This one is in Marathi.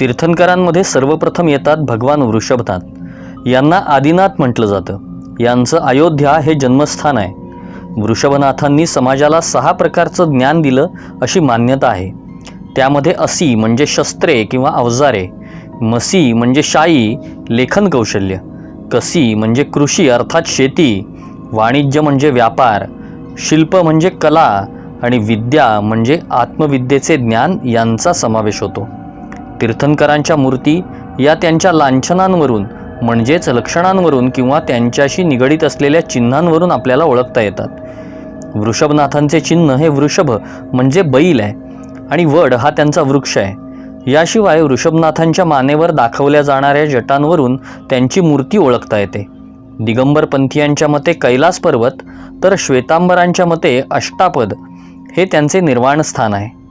तीर्थंकरांमध्ये सर्वप्रथम येतात भगवान वृषभनाथ. यांना आदिनाथ म्हटलं जातं. यांचं अयोध्या हे जन्मस्थान आहे. वृषभनाथांनी समाजाला सहा प्रकारचं ज्ञान दिलं अशी मान्यता आहे. त्यामध्ये असी म्हणजे शस्त्रे किंवा अवजारे मसी म्हणजे शाई लेखन कौशल्य कसी म्हणजे कृषी अर्थात शेती वाणिज्य म्हणजे व्यापार शिल्प म्हणजे कला आणि विद्या म्हणजे आत्मविद्येचे ज्ञान यांचा समावेश होतो. तीर्थंकरांच्या मूर्ती या त्यांच्या लांछनांवरून म्हणजेच लक्षणांवरून किंवा त्यांच्याशी निगडीत असलेल्या चिन्हांवरून आपल्याला ओळखता येतात. वृषभनाथांचे चिन्ह हे वृषभ म्हणजे बैल आहे आणि वड हा त्यांचा वृक्ष आहे. याशिवाय वृषभनाथांच्या मानेवर दाखवल्या जाणाऱ्या जटांवरून त्यांची मूर्ती ओळखता येते. दिगंबर पंथीयांच्या मते कैलास पर्वत तर श्वेतांबरांच्या मते अष्टापद हे त्यांचे निर्वाण स्थान आहे.